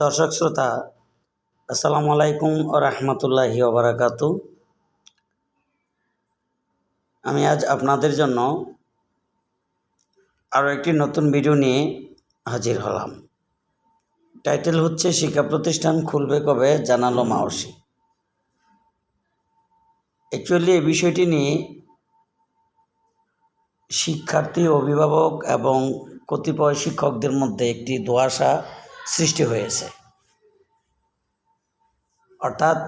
দর্শক শ্রোতা, আসসালামু আলাইকুম ও রহমতুল্লাহি ওবরাকাতু আমি আজ আপনাদের জন্য আরও একটি নতুন ভিডিও নিয়ে হাজির হলাম। টাইটেল হচ্ছে শিক্ষা প্রতিষ্ঠান খুলবে কবে জানালো মাওসি। অ্যাকচুয়ালি এই বিষয়টি নিয়ে শিক্ষার্থী, অভিভাবক এবং কতিপয় শিক্ষকদের মধ্যে একটি ধোঁয়াশা সৃষ্টি হয়েছে। অর্থাৎ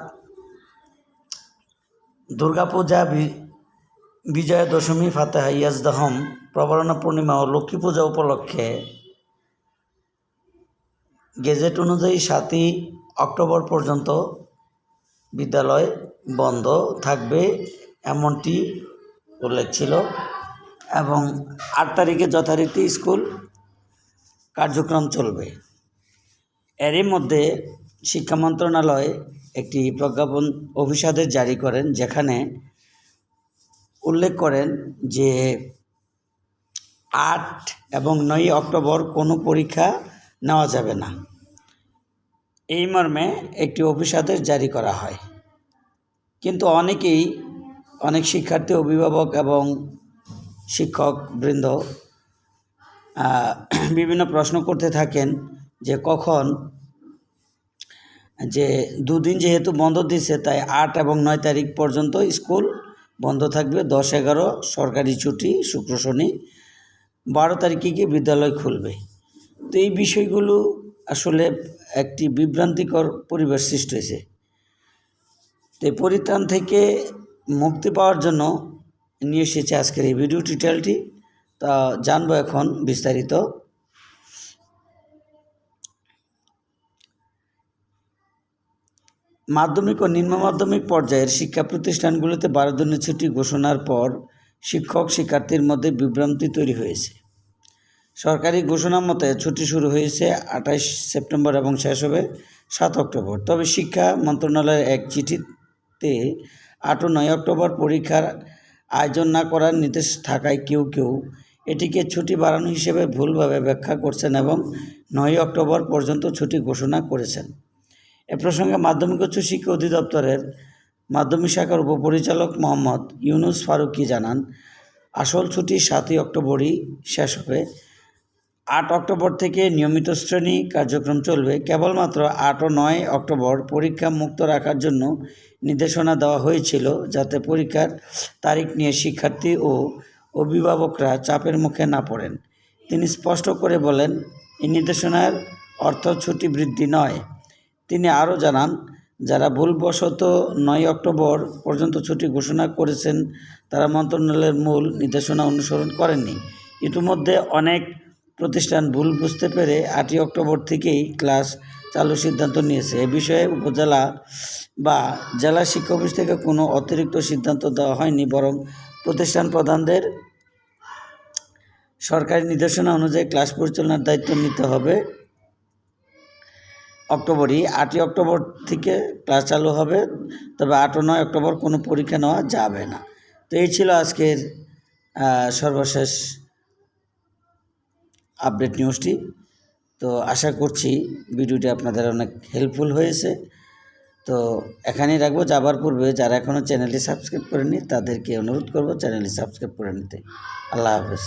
দুর্গাপূজা বিজয়া দশমী, ফাতেহা ইয়াজদাহম প্রবরণা পূর্ণিমা ও লক্ষ্মী পূজা উপলক্ষে গেজেট অনুযায়ী সাতই অক্টোবর পর্যন্ত বিদ্যালয় বন্ধ থাকবে এমনটি উল্লেখ ছিল এবং আট তারিখে যথারীতি স্কুল কার্যক্রম চলবে। এরই মধ্যে শিক্ষা মন্ত্রণালয় একটি প্রজ্ঞাপন অভিষাদের জারি করেন, যেখানে উল্লেখ করেন যে আট এবং নয় অক্টোবর কোনো পরীক্ষা নেওয়া যাবে না। এই মর্মে একটি অভিষাদের জারি করা হয়। কিন্তু অনেকেই, অনেক শিক্ষার্থী, অভিভাবক এবং শিক্ষক বৃন্দ বিভিন্ন প্রশ্ন করতে থাকেন যে কখন যে দুদিন যেহেতু বন্ধ দিচ্ছে তাই আট এবং নয় তারিখ পর্যন্ত স্কুল বন্ধ থাকবে। দশ এগারো সরকারি ছুটি, শুক্র শনি। বারো তারিখে গিয়ে বিদ্যালয় খুলবে। তো এই বিষয়গুলো আসলে একটি বিভ্রান্তিকর পরিবেশ সৃষ্টি হয়েছে। তো পরিত্রাণ থেকে মুক্তি পাওয়ার জন্য নিয়ে এসেছে আজকের এই ভিডিও টিউটোরিয়ালটি। তা জানব এখন বিস্তারিত। মাধ্যমিক ও নিম্ন মাধ্যমিক পর্যায়ের শিক্ষা প্রতিষ্ঠানগুলোতে বারো দিনের ছুটি ঘোষণার পর শিক্ষক শিক্ষার্থীর মধ্যে বিভ্রান্তি তৈরি হয়েছে। সরকারি ঘোষণা মতে ছুটি শুরু হয়েছে আঠাশ সেপ্টেম্বর এবং শেষ হবে সাত অক্টোবর। তবে শিক্ষা মন্ত্রণালয়ের এক চিঠিতে আট ও নয় অক্টোবর পরীক্ষার আয়োজন না করার নির্দেশ থাকায় কেউ কেউ এটিকে ছুটি বাড়ানো হিসেবে ভুলভাবে ব্যাখ্যা করছেন এবং নয় অক্টোবর পর্যন্ত ছুটি ঘোষণা করেছেন। এ প্রসঙ্গে মাধ্যমিক উচ্চ শিক্ষা অধিদপ্তরের মাধ্যমিক শাখার উপপরিচালক মোহাম্মদ ইউনুস ফারুকি জানান, আসল ছুটি সাতই অক্টোবরই শেষ হবে। আট অক্টোবর থেকে নিয়মিত শ্রেণি কার্যক্রম চলবে। কেবলমাত্র আট ও নয় অক্টোবর পরীক্ষা মুক্ত রাখার জন্য নির্দেশনা দেওয়া হয়েছিল, যাতে পরীক্ষার তারিখ নিয়ে শিক্ষার্থী ও অভিভাবকরা চাপের মুখে না পড়েন। তিনি স্পষ্ট করে বলেন, এই নির্দেশনার অর্থ ছুটি বৃদ্ধি নয়। তিনি আরও জানান, যারা ভুলবশত নয় অক্টোবর পর্যন্ত ছুটি ঘোষণা করেছেন, তারা মন্ত্রণালয়ের মূল নির্দেশনা অনুসরণ করেননি। ইতিমধ্যে অনেক প্রতিষ্ঠান ভুল বুঝতে পেরে আটই অক্টোবর থেকেই ক্লাস চালু সিদ্ধান্ত নিয়েছে। এ বিষয়ে উপজেলা বা জেলা শিক্ষা অফিস থেকে কোনো অতিরিক্ত সিদ্ধান্ত দেওয়া হয়নি, বরং প্রতিষ্ঠান প্রধানদের সরকারি নির্দেশনা অনুযায়ী ক্লাস পরিচালনার দায়িত্ব নিতে হবে। অক্টোবরই। আটই অক্টোবর থেকে ক্লাস চালু হবে, তবে আট ও নয় অক্টোবর কোনো পরীক্ষা নেওয়া যাবে না। তো এই ছিল আজকের সর্বশেষ আপডেট নিউজটি। তো আশা করছি ভিডিওটি আপনাদের অনেক হেল্পফুল হয়েছে। তো এখানেই রাখব, যাবার পূর্বে যারা এখনও চ্যানেলটি সাবস্ক্রাইব করেনি তাদেরকে অনুরোধ করব চ্যানেলটি সাবস্ক্রাইব করে নিতে। আল্লাহ হাফেজ।